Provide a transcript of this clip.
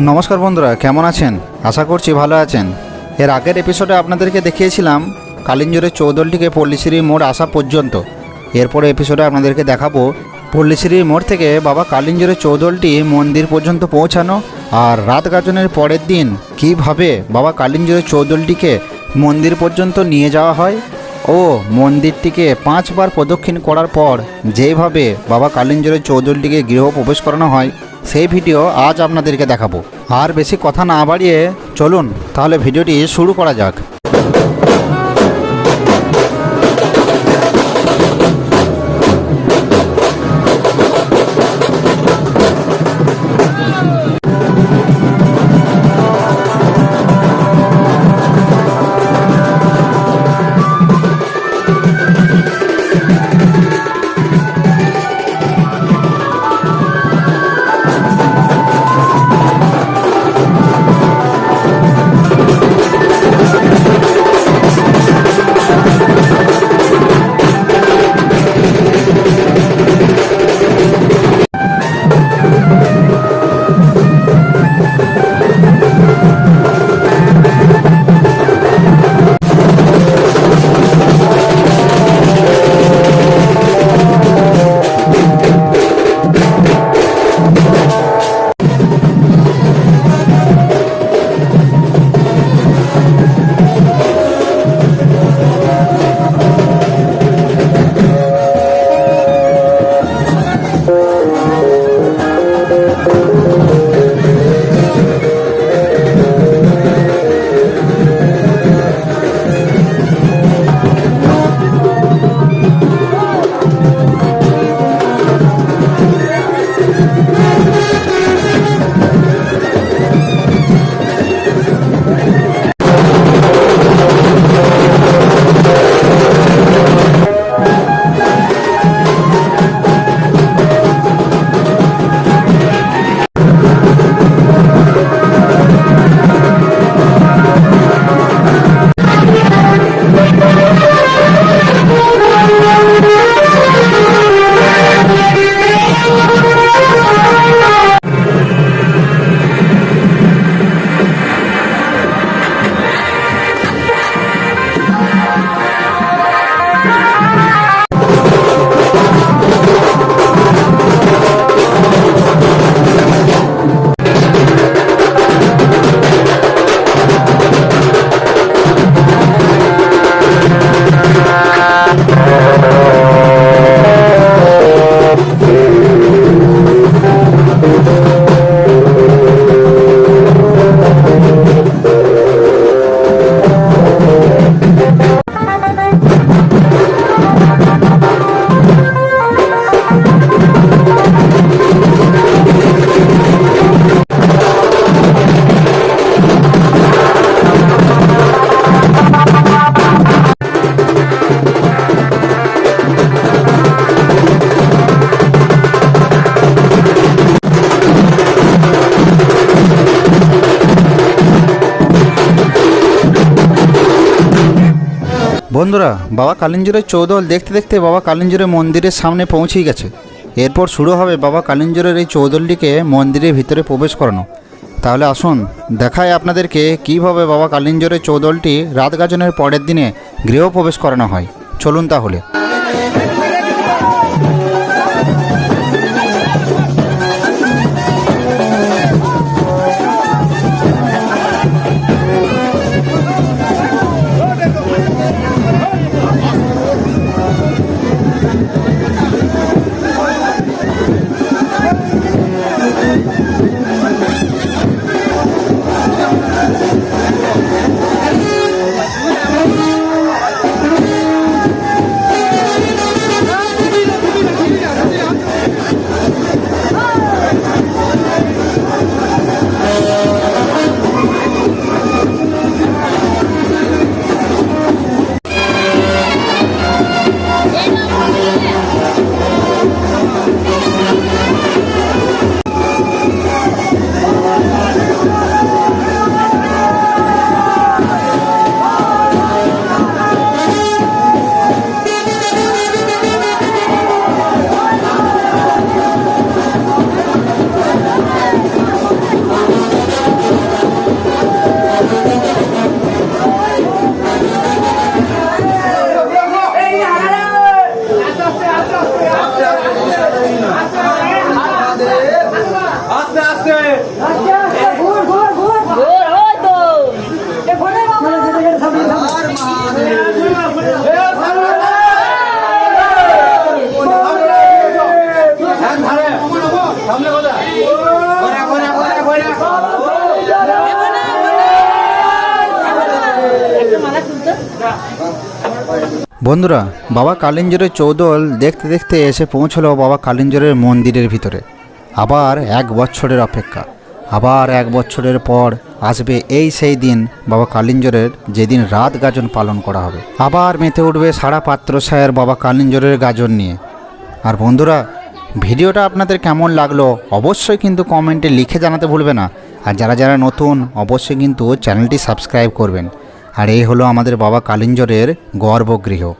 নমস্কার বন্ধুরা, কেমন আছেন? আশা করছি ভালো আছেন। এর আগের এপিসোডে আপনাদেরকে দেখিয়েছিলাম কালিঞ্জরের চৌদলটিকে পল্লীশ্রী মোড় আসা পর্যন্ত। এরপরে এপিসোডে আপনাদেরকে দেখাবো পল্লীশ্রী মোড় থেকে বাবা কালিঞ্জরের চৌদলটি মন্দির পর্যন্ত পৌঁছানো আর রাত গাজনের পরের দিন কীভাবে বাবা কালিঞ্জরের চৌদলটিকে মন্দির পর্যন্ত নিয়ে যাওয়া হয় ও মন্দিরটিকে পাঁচবার প্রদক্ষিণ করার পর যেভাবে বাবা কালিঞ্জরের চৌদলটিকে গৃহ প্রবেশ করানো হয় সেই ভিডিও আজ আপনাদেরকে দেখাবো। আর বেশি কথা না বাড়িয়ে চলুন, তাহলে ভিডিওটি শুরু করা যাক। বন্ধুরা, বাবা কালিঞ্জরের চৌদল দেখতে দেখতে বাবা কালিঞ্জরের মন্দিরের সামনে পৌঁছেই গেছে। এরপর শুরু হবে বাবা কালিঞ্জরের এই চৌদলটিকে মন্দিরের ভিতরে প্রবেশ করানো। তাহলে আসুন দেখায় আপনাদেরকে কীভাবে বাবা কালিঞ্জরের চৌদলটি রাত গাজনের পরের দিনে গৃহ প্রবেশ করানো হয়। চলুন তাহলে। বন্ধুরা, বাবা কালিঞ্জরের চৌদল দেখতে দেখতে এসে পৌঁছলো বাবা কালিঞ্জরের মন্দিরের ভিতরে। আবার এক বছরের অপেক্ষা। আবার এক বছরের পর আসবে এই সেই দিন বাবা কালিঞ্জরের যেদিন রাত গাজন পালন করা হবে। আবার মেতে উঠবে সারা পাত্র সায়ের বাবা কালিঞ্জরের গাজন নিয়ে। আর বন্ধুরা, ভিডিওটা আপনাদের কেমন লাগল অবশ্যই কিন্তু কমেন্টে লিখে জানাতে ভুলবে না। আর যারা যারা নতুন, অবশ্যই কিন্তু চ্যানেলটি সাবস্ক্রাইব করবেন। আর এই হলো আমাদের বাবা কালিঞ্জরের গর্ভগৃহ।